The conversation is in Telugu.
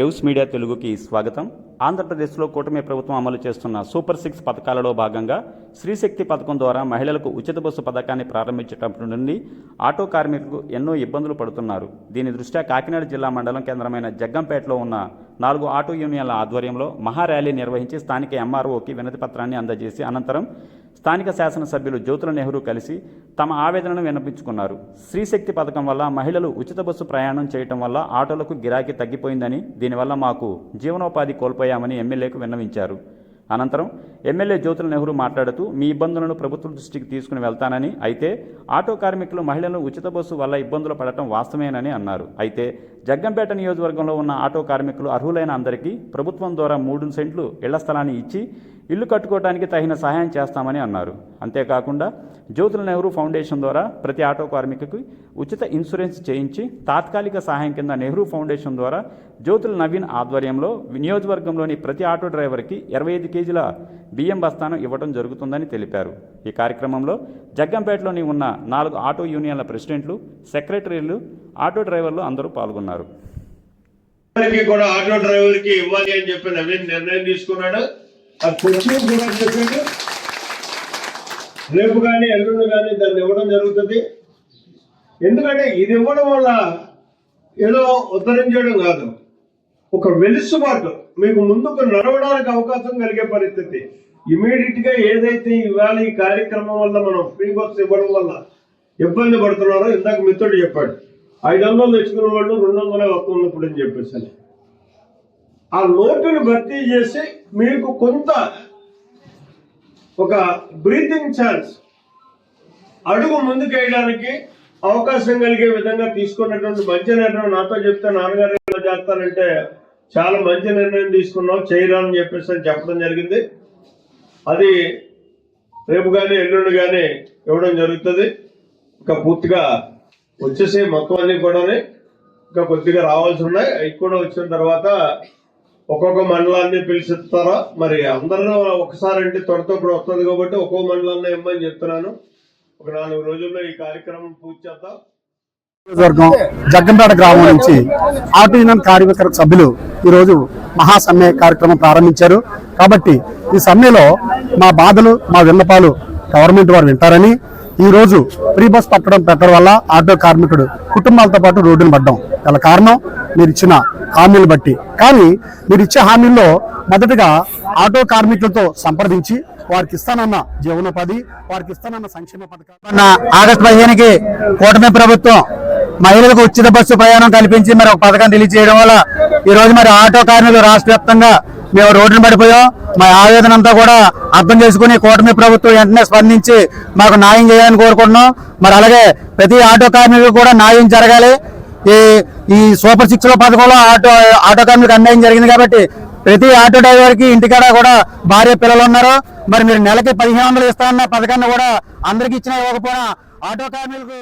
వేవ్స్ మీడియా తెలుగుకి స్వాగతం. ఆంధ్రప్రదేశ్లో కూటమి ప్రభుత్వం అమలు చేస్తున్న సూపర్ సిక్స్ పథకాలలో భాగంగా స్త్రీశక్తి పథకం ద్వారా మహిళలకు ఉచిత బస్సు పథకాన్ని ప్రారంభించేటప్పటి నుండి ఆటో కార్మికులకు ఎన్నో ఇబ్బందులు పడుతున్నారు. దీని దృష్ట్యా కాకినాడ జిల్లా మండలం కేంద్రమైన జగ్గంపేటలో ఉన్న నాలుగు ఆటో యూనియన్ల ఆధ్వర్యంలో మహార్యాలీ నిర్వహించి స్థానిక ఎంఆర్ఓకి వినతి పత్రాన్ని అందజేసి అనంతరం స్థానిక శాసనసభ్యులు జ్యోతుల నెహ్రూ కలిసి తమ ఆవేదనను విన్నపించుకున్నారు. శ్రీశక్తి పథకం వల్ల మహిళలు ఉచిత బస్సు ప్రయాణం చేయటం వల్ల ఆటోలకు గిరాకీ తగ్గిపోయిందని దీనివల్ల మాకు జీవనోపాధి కోల్పోయామని ఎమ్మెల్యేకు విన్నవించారు. అనంతరం ఎమ్మెల్యే జ్యోతుల నెహ్రూ మాట్లాడుతూ మీ ఇబ్బందులను ప్రభుత్వం దృష్టికి తీసుకుని వెళ్తానని అయితే ఆటో కార్మికులు మహిళలు ఉచిత బస్సు వల్ల ఇబ్బందులు పడటం వాస్తవేనని అన్నారు. అయితే జగ్గంపేట నియోజకవర్గంలో ఉన్న ఆటో కార్మికులు అర్హులైన అందరికీ ప్రభుత్వం ద్వారా మూడు సెంట్లు ఇళ్ళ స్థలాన్ని ఇచ్చి ఇల్లు కట్టుకోవడానికి తగిన సహాయం చేస్తామని అన్నారు. అంతేకాకుండా జ్యోతుల నెహ్రూ ఫౌండేషన్ ద్వారా ప్రతి ఆటో కార్మికుకి ఉచిత ఇన్సూరెన్స్ చేయించి తాత్కాలిక సహాయం కింద నెహ్రూ ఫౌండేషన్ ద్వారా జ్యోతుల నవీన్ ఆధ్వర్యంలో నియోజకవర్గంలోని ప్రతి ఆటో డ్రైవర్కి ఇరవై ఐదు కేజీల బియ్యం బస్తాను ఇవ్వడం జరుగుతుందని తెలిపారు. ఈ కార్యక్రమంలో జగ్గంపేటలోని ఉన్న నాలుగు ఆటో యూనియన్ల ప్రెసిడెంట్లు సెక్రటరీలు ఆటో డ్రైవర్లు అందరూ పాల్గొన్నారు. కూడా ఆటో డ్రైవర్కి ఇవ్వాలి అని చెప్పి నవీన్ నిర్ణయం తీసుకున్నాడు. అది కొంచెం కూడా చెప్పాడు రేపు కానీ ఎల్లుండి కానీ దాన్ని ఇవ్వడం జరుగుతుంది. ఎందుకంటే ఇది ఇవ్వడం వల్ల ఏదో ఉద్ధరించడం కాదు. ఒక వెలుసుబాటు మీకు ముందుకు నడవడానికి అవకాశం కలిగే పరిస్థితి. ఇమీడియట్గా ఏదైతే ఇవాళ ఈ కార్యక్రమం వల్ల మనం ఫ్రీ బస్ ఇవ్వడం వల్ల ఇబ్బంది పడుతున్నారో ఇందాక మిత్రుడు చెప్పాడు. ఐదు వందలు తెచ్చుకున్న వాళ్ళు రెండు వందలే వస్తుంది ఇప్పుడు అని చెప్పేసి ఆ లోటుని భర్తీ చేసి మీకు కొంత ఒక బ్రీతింగ్ ఛాన్స్ అడుగు ముందుకేయడానికి అవకాశం కలిగే విధంగా తీసుకున్నటువంటి మంచి నిర్ణయం నాతో చెప్తే నాన్నగారు ఎలా చేస్తానంటే చాలా మంచి నిర్ణయం తీసుకున్నావు చేయరా అని చెప్పేసి అని చెప్పడం జరిగింది. అది రేపు కానీ ఎల్లుండి కానీ ఇవ్వడం జరుగుతుంది. ఇంకా పూర్తిగా వచ్చేసి మొత్తం అన్ని కూడా ఇంకా కొద్దిగా రావాల్సి ఉన్నాయి. అవి కూడా వచ్చిన తర్వాత ఒక్కొక్క మండలాన్ని పిలిచిస్తారా మరి అందరూ ఒకసారి అంటే త్వర ఇప్పుడు వస్తుంది కాబట్టి ఒక్కో మండలాన్ని ఇమ్మని చెప్తున్నాను? ఒక నాలుగు రోజుల్లో ఈ కార్యక్రమం పూర్తి చేద్దాం. నియోజకవర్గం జగ్గంపేట గ్రామం నుంచి ఆటో యూనియన్ కార్మిక సభ్యులు ఈ రోజు మహాసమ్మె కార్యక్రమం ప్రారంభించారు. కాబట్టి ఈ సమ్మెలో మా బాధలు మా విన్నపాలు గవర్నమెంట్ వారు వింటారని ఈ రోజు ఫ్రీ బస్ పట్టడం పెట్టడం వల్ల ఆటో కార్మికుడు కుటుంబాలతో పాటు రోడ్డును పడ్డాం. గల కారణం మీరు ఇచ్చిన హామీలు బట్టి. కానీ మీరు ఇచ్చే హామీల్లో మొదటగా ఆటో కార్మికులతో సంప్రదించి వారికి ఇస్తానన్న జీవనోపాధి వారికి ఇస్తానన్న సంక్షేమ పథకాలు. ఆగస్టు పదిహేనుకి కూటమి ప్రభుత్వం మహిళలకు ఉచిత బస్సు ప్రయాణం కల్పించి మరి ఒక పథకం రిలీజ్ చేయడం వల్ల ఈ రోజు మరి ఆటో కార్మికులు రాష్ట్ర వ్యాప్తంగా మేము రోడ్డున పడిపోయాం. మా ఆవేదన అంతా కూడా అర్థం చేసుకుని కూటమి ప్రభుత్వం వెంటనే స్పందించి మాకు న్యాయం చేయాలని కోరుకుంటున్నాం. మరి అలాగే ప్రతి ఆటో కార్మికులు కూడా న్యాయం జరగాలి. ఈ ఈ సూపర్ సిక్స్లో పథకంలో ఆటో ఆటో కార్మికులకు అన్యాయం జరిగింది కాబట్టి ప్రతి ఆటో డ్రైవర్కి ఇంటికాడ కూడా భార్య పిల్లలు ఉన్నారు. మరి మీరు నెలకి పదిహేను వందలు ఇస్తారన్న పథకాన్ని కూడా అందరికి ఇచ్చినా ఇవ్వకపోయినా ఆటో కార్మికులకు